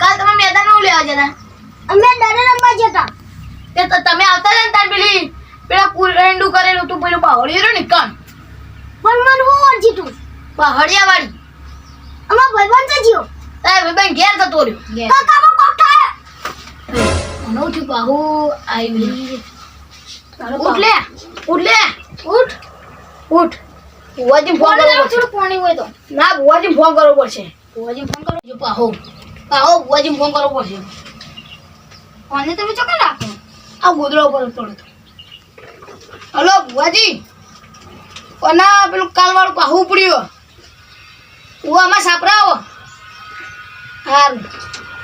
કાલ તમે મેદાનમાં લેવા જતા. અમે દાદા રમવા જતા. તે તો તમે આવતા હતા તાર પેલી પેલા કુરેન્ડું કરેલું તું પેલું પહાડી રહ્યું ને કાન પણ મને હું ઓળખી તું. પહાડિયા વાળી અમાર ભાઈબંધ તો જીઓ તારે ભાઈ ઘેર જતો રહ્યો. કોક થાય બાહુ આવી ઉઠ લે ઉઠ લે. ઉઠ. ઉઠ. બુવાજી ફોન કરવો પડશે. પાણી હોય તો. ના બુવાજી ફોન કરવો પડશે. બુવાજી ફોન કરો. જો પાહો. પાહો બુવાજી ફોન કરવો પડશે. કોને તમે ચોકા રાખો આ ગોદડા ઉપર પડ્યો હલો બુવાજી કોના પેલું કાલવાળું પાહું પડ્યું હું આમાં સાપરાવો. હાર.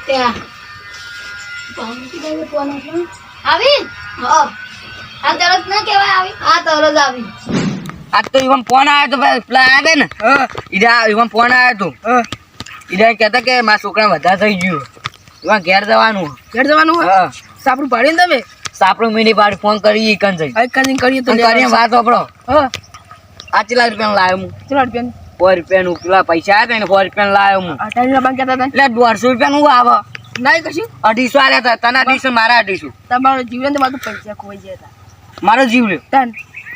ત્યાં. આવી? હા. તરત ના કહેવાય આવી. આ તરત આવી. આજ તો ઈવન ફોન આવ્યો તો ભાઈ પેલા આવે ને ઈરા ઈવન ફોન આવ્યો તો. ઈરા કહેતા કે મારા છોકરા વધારે થઈ ગયું. ઈવન ઘેર જવાનું. ઘેર જવાનું સાપડું પાડીને તમે? સાપડું મિની પાડી ફોન કરી કન જઈ. કરીને કરીએ તો કરીએ વાત વાપરો. હા. આ રૂપિયા લાવ્યો હું? ચલો રૂપિયા સો રૂપિયાનું. પેલા પૈસા આવ્યા ને સો રૂપિયા લાવ્યો હું. કહેતા હતા એટલે દોઢસો રૂપિયાનું આવે. ના કશું? અઢીસો આવ્યા હતા. તને અઢીસો મારા અઢીસો. તમારો જીવન ને મારું પૈસા ખોઈ ગયા હતા. મારો જીવ લ્યો તાન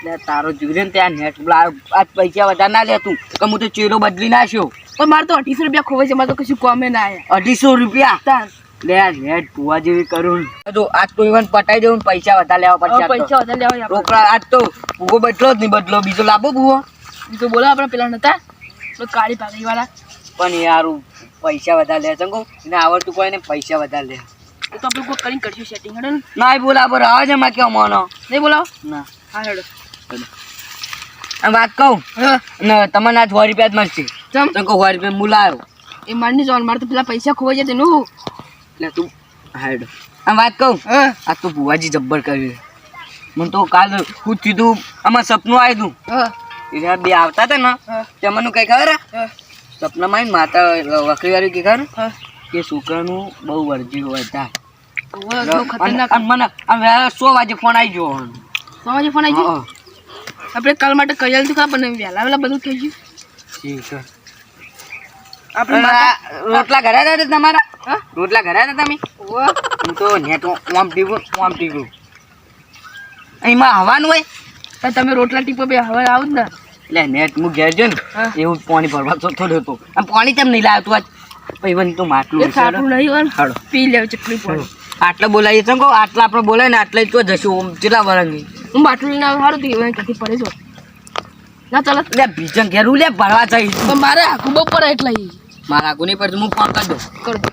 એટલે તારો જીવન ત્યાં નેટ આજ પૈસા વધારે ના લેતું. કે હું તો ચેરો બદલી નાખ્યો. પણ મારે તો અઢીસો રૂપિયા ખોવે છે મારે તો કશું કોમે ના આવ્યા અઢીસો રૂપિયા? લે નેટ જેવી કરું તો આજ તો ઇવન પટાઈ ને પૈસા વધારે લેવા પડશે પૈસા વધારે લેવા રોકડા આજ તો ભૂગો બદલો જ નહીં બદલો. બીજો લાવો ભૂવો. બીજો બોલો આપણે પેલા નતા કાળી પાઘડી વાળા પણ યાર પૈસા વધારે લે. ચંગો એને આવડતું કોઈ પૈસા વધારે લે. તો આપણે કોઈ કરીને કરશું સેટિંગ હેડો ને. બોલાવો આવે છે માં કેવો મોનો? નહીં બોલાવો? ના. હા હેડો. વાત કહું? ને તમને આ સો રૂપિયા જ મળશે. ચમ. ચંકો સો રૂપિયા મુલાયો. એ મારી જોન મારે તો પેલા પૈસા ખોવાઈ જાય તેનું. એટલે તું હાડ આ વાત કહું? આ તો ભુવાજી જબ્બર કર્યું મને તો કાલ હું કીધું આમાં સપનું આવ્યું હા. હતું બે આવતા હતા ને તે મને કઈ ખબર? સપનામાં માતા વકરી વાળી કે ખબર? કે છોકરાનું બહુ વર્જી હોય ત્યાં મને આમ સો વાગે ફોન આવી ગયો સો વાગે ફોન આવી ગયો? આપણે કાલ માટે કયલ તો ખરા પણ વહેલા વહેલા બધું થઈ ગયું. ઠીક છે. આપણે રોટલા ઘરે હતા તમારા? રોટલા ઘરે હતા તમે? હું તો નેટ ઓમ ટીવું ઓમ ટીવું એમાં હવાનું હોય? તો તમે રોટલા ટીપો બે હવે આવું જ ને. એટલે નેટ હું ઘેર જો ને એવું પાણી ભરવા તો થોડો હતું આમ પાણી કેમ નહીં લાવતું આજ? ભાઈ તો માટલું સારું નહીં હોય હાડો પી લેવું ચટણી પાણી. આટલા બોલાવીએ તો કહો આટલા આપણે બોલાય ને આટલા જ તો જશું. ઓમ કેટલા વરંગી. હું બાટલું ના સારું સારું થયું ક્યાંથી પડે છો? ના ચાલો. લે બીજા ઘેર લે ભરવા જઈ પણ મારે આખું બહુ પડે એટલે મારા આખું નહીં પડતું હું ફોન કરી દઉં. કર. દો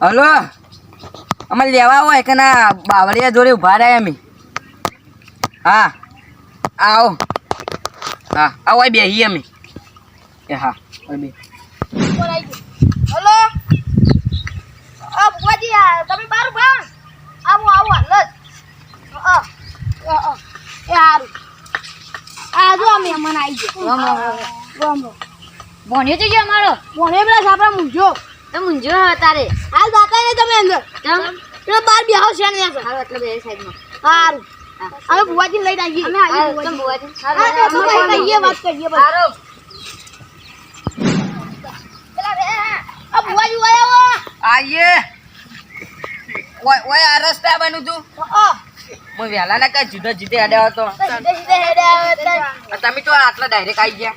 હલો? અમારે લેવા હોય કે ના બાવળિયા જોડે ઊભા રહ્યા અમે. હા આવો. હા આવો બેહી અમે. એ હા બે હલો બુવાજી આ તમે બાર ઊભા આવો આવો હાલ જ. એ હારું. આ જો અમે. મહેમાન આવી ગયા ભણ્યો જો અમારો ભણે પેલા સાપડા મૂંઝો તો મુંજો તારે. હાલ દાતા ને તમે અંદર. પેલા બાર બેહો છે ને હાલો એટલે બે સાઈડમાં. હારું. અમે બુવાજી લઈને આવીએ. અમે હાલો બુવાજી હા કહીએ વાત કરીએ બસ. હારો પેલા રે આ બુવાજી વાયા હો આઈએ. ઓય ઓય આ રસ્તા આવવાનું તું? હું વહેલા ના કઈ જુદા જુદે હેડે આવે તમે તો આટલા ડાયરેક્ટ આવી ગયા.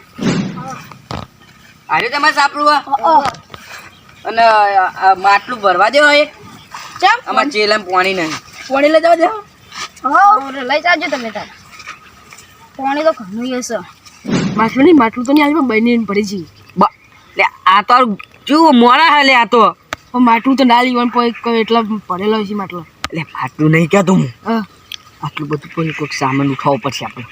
અરે તમારે સાપડું. અને માટલું ભરવા દેવો એક? ચમ? આમાં ચેલમ પાણી નહીં. પાણી લઈ જવા દેવો હા. લઈ જાજો તમે તાર. પાણી તો ઘણું હશે માટલું નહીં માટલું તો નહીં આવી પણ બની પડી જઈ બ- લે આ તો કેવું મોડા હાલે આ તો. માટલું તો ના લીવાનું કોઈ એટલા પડેલો છે માટલો. એટલે માટલું નહીં કહેતો હું. આટલું બધું કોઈ કોઈક સામાન ઉઠાવવો પડશે આપણે.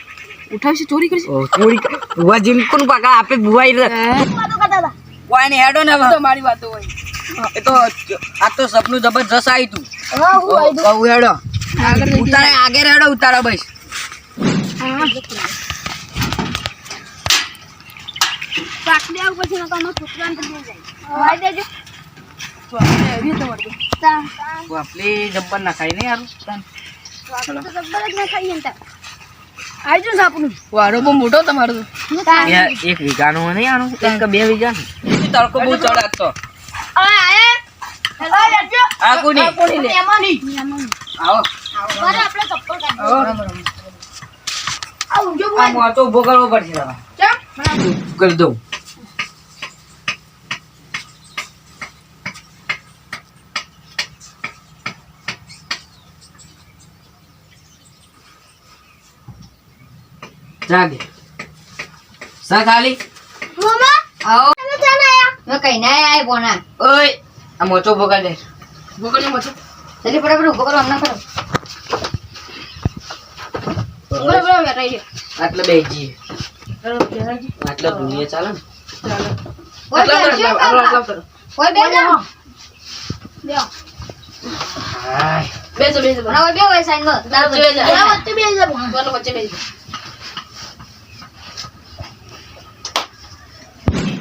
ઉઠાવશે ચોરી કરશે? ઓ, ચોરી બુવા જેમ કોણ પાકા આપે બુવા કોઈ ને હેડો ને તો મારી વાતો હોય. એ તો આ તો સપનું જબરજસ્ત આવ્યું તું. હા હેડો. ઉતારે આગે હેડો ઉતારો બસ. પાકડી આવું પછી નકર અમારા છોકરાને દે જાય. વાઈ દેજો જઈએ. એવી રીતે વળગે. તા- બાપલે જબ્બર ના યાર જ ના સાપનું વારો બહુ મોટો તમારો એક વીઘાનું નહીં આનું એક કે બે વીઘાનું? તડકો બહુ ચડે તો. ઓય આયા. ઓય લેજો આ કોની? કોની આવો. બરાબર આપણે ચપ્પલ કાઢી આ મોટો ઊભો કરવો પડશે કરી દઉં. જાગે. સા ખાલી? મામા આવો. તમે ચાલ આયા. મેં કઈ ના આય બોના ઓય આ મોટો ભોગા દે ભોગા ને મોટો જલ્દી ફટાફટ ઊભો કરો હમણાં કરો. બરાબર. બેઠા છે આટલે બેજી આટલે દુનિયા ચાલે ને. ચાલો. આટલા આટલા આટલા કરો કોઈ બેસજો લ્યો હાય. બેસો બેસો કોઈ બે હોય સાઈડમાં. તાર વચ્ચે બેસજો. આ વચ્ચે બેસી જા ભણ. બોલો વચ્ચે બેસજો.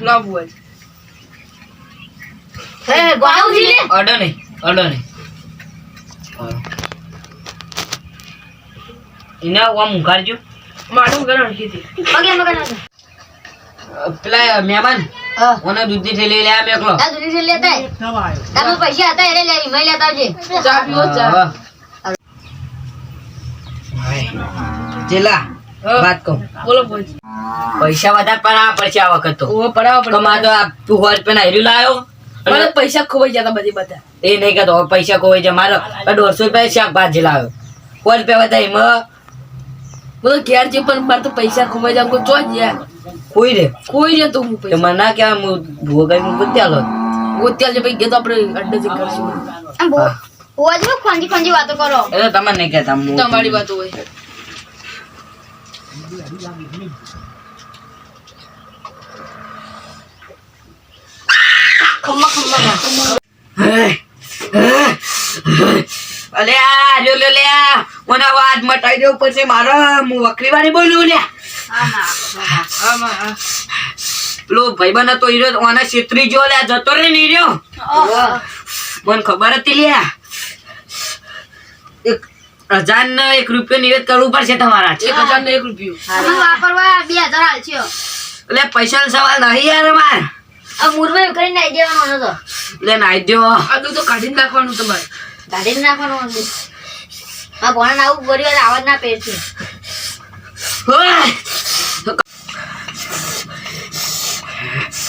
લાવ હોય હે ગોળા ઉઠી લે. અડો નહીં અડો નહીં. એને આમ ઉઘાડજો મારું ઘર અડકીથી પગે મગન પેલા મહેમાન હા. ઓને દૂધની થેલી લે આ મેકલો. આ દૂધી થી લેતા. તારા પૈસા હતા એને લેવી મય લેતા આવજે. ચા પીવો ચા. હા. ચેલા વાત કહું બોલો બોલ. પૈસા વધારે પડાવવા પડશે આ વખત તો. ઓ પડે કમા તો તું હોજ પેલા હેર્યું લાયો. મને પૈસા ખોવાઈ જતા બધી બધા. એ નહીં કહેતો પૈસા ખોવાઈ જાય મારો દોઢસો રૂપિયા શાકભાજી લાવ્યો. સો રૂપિયા બધા એમાં? બધો ઘેર છે પણ મારે તો પૈસા ખોવાઈ જાય. કોઈ ચો ગયા. કોઈ રે? કોઈ રે હું તો પૈસા મને ના કહેવાય હું ભોગાઈ હું ગોત્યા લો ગોત્યા છે ભાઈ ગયો તો આપણે અડ્ડે કરશું. ઓજ જો ખોંજી ખોંજી વાતો કરો. એ તો તમને નહીં કહેતા તમારી વાતો હોય. મટાઈ દેવું પછી મારો હું વકરી વાળી બોલું લે આમાં આ પેલો ભાઈબંધ હતો હીરો જો લ્યા જતો રે નહીં રહ્યો મને ખબર હતી લે એક હજાર ને એક રૂપિયો નિવેદ કરવું પડશે તમારા એક હજાર ને એક રૂપિયો. વાપરવા બે હજાર હાલશો એટલે પૈસા સવાલ નહીં યાર માર આ મૂરમાં કરીને નાઈ દેવાનો હતો એટલે નાઈ દો આ દૂધ તો કાઢી નાખવાનું તમારે. કાઢીને નાખવાનું આ ભણા આવું ગરી વાર આવાજ ના પહેરશે!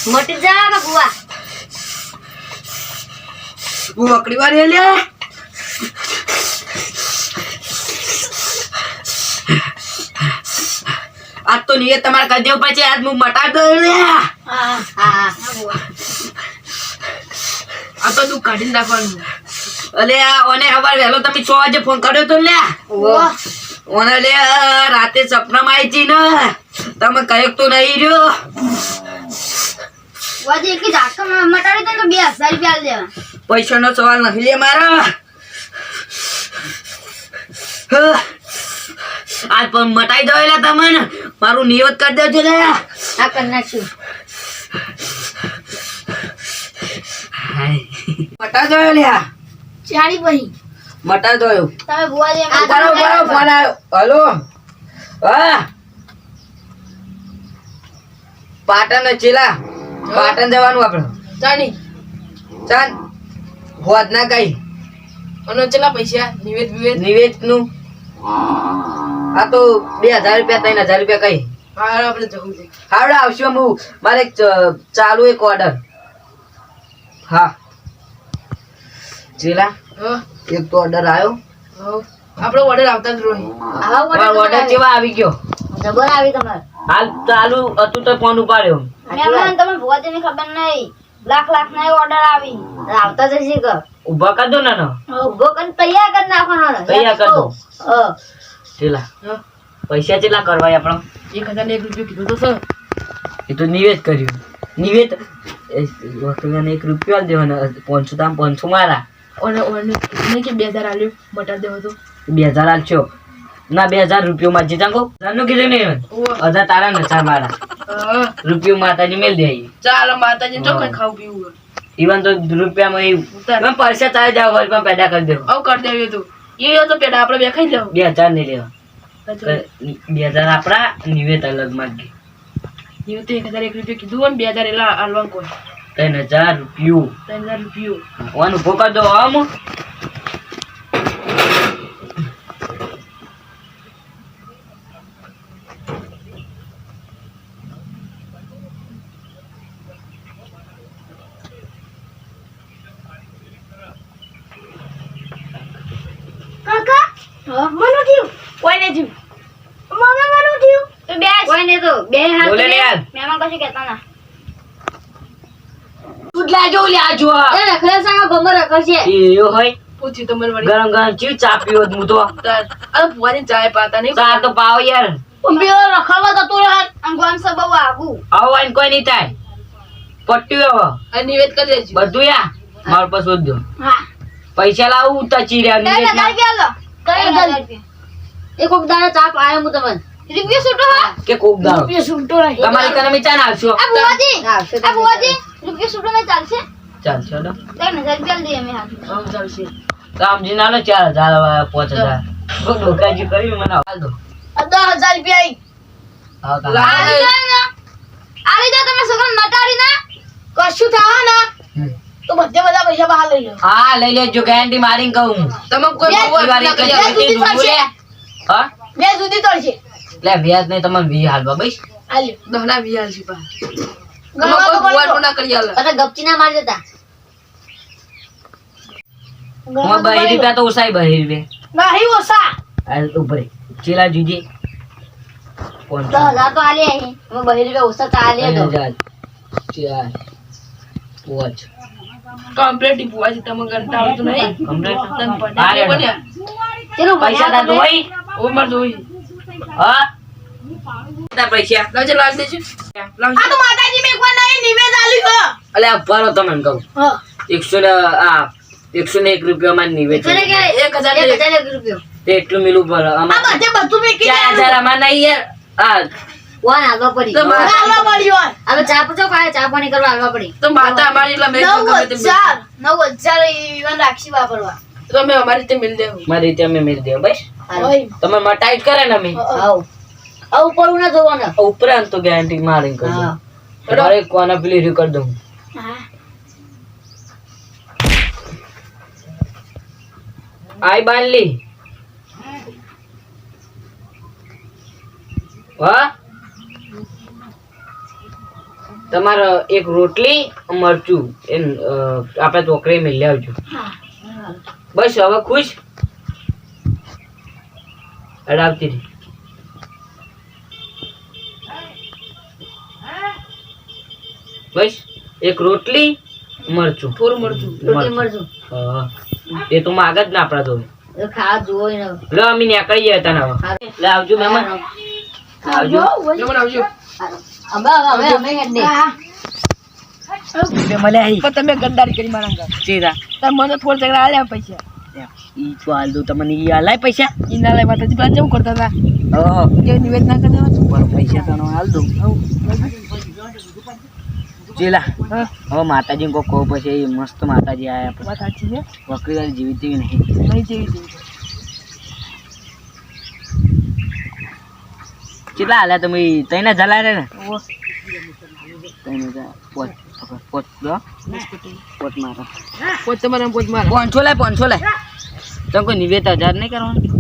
મટી જા બુઆ હું વકરી વાળી લે આજ તો નિયત તમારે કરી દેવું પછી આજ હું મટા દઉં લે આ તો દૂધ કાઢી નાખવાનું. અલે ઓને સવાર વહેલો તમે છ વાગે ફોન કર્યો તો લે ઓને લે રાતે સપનામાં આવી હતી ને. તમે કંઈક તો નહીં રહ્યો. વાજે એક ઝાટકો મટાડી દે તો બે હજાર રૂપિયા આલી દેવા પૈસાનો સવાલ નથી લે મારા. આજ પણ મટાઈ દો એટલે તમને. મારું નિયત કરી દેજો લે. આ કરી નાખ્યું મટા દો લ્યા ચાલી બહી મટા દો તમે બુવાજી બરો બરો ફોન આવ્યો. હલો? હા. પાટણ ચેલા. પાટણ જવાનું આપણે ચાની. ચાલ. હોત ના કઈ. અને ચેલા પૈસા નિવેદ વિવેદ? નિવેદનું આ તો બે હજાર રૂપિયા ત્રણ હજાર રૂપિયા કઈ હા આપણે જવું છે. હાવડા આવશે હું. મારે ચાલુ એક ઓર્ડર હા. જીલા એક તો ઓર્ડર આવ્યો આપણો ઓર્ડર આવતા જ રહ્યો આવા ઓર્ડર કેવા આવી ગયો? જબર આવી તમારે. હાલ ચાલુ હતું તો ફોન ઉપાડ્યો. તમે તમે ની ખબર નહીં લાખ લાખ ના ઓર્ડર આવી. આવતા જશે કે ઊભા કરી દો ને ને ઊભો કરી તૈયાર કરી નાખવાનો. તૈયાર કરી દો. ચેલા પૈસા ચેલા કરવાય આપણો? એક હજાર એક રૂપિયો કીધું તો સર. એ તો નિવેદ કર્યું. નિવેદ? એ એક રૂપિયો આલ દેવાનો. પાંચસો તામ પાંચસો મારા. અને નહીં કે બે હજાર આલ્યો? મટર દેવો તો. બે હજાર આલશો? ના બે હજાર રૂપિયો માં જીતા કહો હજારનું કીધું નહીં. હજાર તારા ને ચાર મારા. રૂપિયો માતાજી મેલ દે ચાલો માતાજી ચોખ્ખા ખાવું પીવું ઈવન તો રૂપિયામાં પૈસા તારે જાવ પેદા કરી દેવું. આવું કરી દેવું તું. એ તો પેલા આપણે બે ખાઈ જાવ. બે હજાર નહીં લેવા. બે હજાર આપણા નિવેદ અલગ માંગે તો એક હજાર એક રૂપિયા કીધું હોય ને બે હજાર એટલા હાલવા કોઈ ત્રણ હજાર રૂપિયું. ત્રણ હજાર રૂપિયો. વાનું ભોકા દો આમ કાકા મને થયું કોઈ નહીં મને મને થયું તો બે કોઈ નહીં તો બે હાથ બોલે ને કશું કહેતા ના. દૂધ લાજો લાજો એ રખડે સાંગા ગમર રખડશે એવું હોય. પૂછી તો મને વળી. ગરમ ગરમ ચી ચા પીવો મુ તો. અરે ભુવાજી ચાય પાતા નહીં. ચા તો પાવ યાર. બે રખડવા તો તો આમ ગોમ સે બહુ આગુ આવો આઈન કોઈ નહીં થાય. પટ્યું આવો. અને નિવેદ કરી દેજો. બધું યા. માર પાસે બધું. હા. પૈસા લાવું તા ચીર્યા નિવેદ હજાર રૂપિયા લો રૂપિયા એક કોક દાણા ચા પાયા મુ તમને. રૂપિયા છૂટો હા. કે કોક દાડો રૂપિયા છૂટો નહીં. તમારી કને મેં ચા નાખશો. આ બુવાજી આવશે આ બુવાજી રૂપિયા છૂટો નહીં ચાલશે? ચાલશો ને ત્રણ હજાર રૂપિયા અમે હાથ. આમ ચાલશે. રામજી ના લો ચાર હજાર હવે પાંચ હજાર. ડોકાજી કરી મને હાલ દો. આ રૂપિયા હા આલી દો ને. આલી દો તમે છોકરાને મટાડી ના. કશું થાય ના. તો બધે બધા પૈસા બહાર લઈ લો હા લઈ લેજો ગેરંટી મારીને કહું તમે કોઈ બે- ભગવાન કરી કરી બે સુધી ડૂબું લે. હા? બે સુધી તોડશે. એટલે વ્યાજ નહીં તમને વી હાલવા બસ. આલ્યો દહના વિયાલ છે પા તો આલે. તો. તો નહીં તો આલે તો આલે તો. કમ્પ્લીટ ભુવાજી તમે ગણતા આવતું નહીં. ચલો પૈસા તા જોઈ? ઉમર જોઈ. હા? પૈસા. લાવજે લાવ દેજો. આ તો માતાજી મેં એકવાર નહીં નિવેદ આલ્યું હો અલે આ ભરો તમને કહું. હા. એકસો ને આ એકસો ને એક નિવેદ ચલે કે એક હજાર એક દે. હજાર એક રૂપિયો. તે એટલું મિલું પર આ બધે બધું મેકી ચાર હજાર આમાં નહીં યાર. આ વન હાલવા પડી. તો મા- હાલવા પડ્યો હવે ચા પૂછો કાંઈ ચા પાણી કરવા પડી. તો માતા અમારી એટલે મેં ગમે નવ હજાર. નવ હજાર ઈવન રાખશી વાપરવા. તો અમે અમારી રીતે મિલ દેવું. મારી રીતે અમે મિલ દે બસ. તમે માં ટાઈટ કરે ને મી હા. આવ પડવું ના જોવાનું. ઉપરાંત તો ગેરંટી મારી કરી દઉં. તમારે કોના પેલી રી કરી દઉં. આઈ બાંધલી હા? તમારે એક રોટલી મરચું એ આપણે આપણે ચોકડી મેં આવજો બસ હવે ખુશ? અડાવતી રહી. બસ એક રોટલી મરચું. થોડું મરચું. રોટલી હા. એ તો માગ જ ના આપણા તો. એ ખાવા જોવો ને લો અમે નીકળી ગયા તને લે આવજો મહેમાન આવજો. હવે અમે હેડ તમે કરી મારા મને થોડા આલ્યા પૈસા ઈ તો હાલ દઉં તમને ઈ હાલાય પૈસા? ઈ ના લાય માતાજી પાસે જવું કરતા હતા? હા કે નિવેદ ના કરી પણ પૈસા તને હાલ દઉં હા. હવે માતાજી કોઈ કહો પછી મસ્ત માતાજી આયા વાત સાચી છે? વાળી જીવી તેવી નહીં. નહીં જેવી જેવી કેટલા હાલ્યા તમે તઈને જલા રે ને. તઈને પોચ દો પોત મારા પોત તમારા પોત મારા પાંચસો લાય પાંચસો લાય તમે કોઈ નિવેદ હજાર નહીં કરવાનું?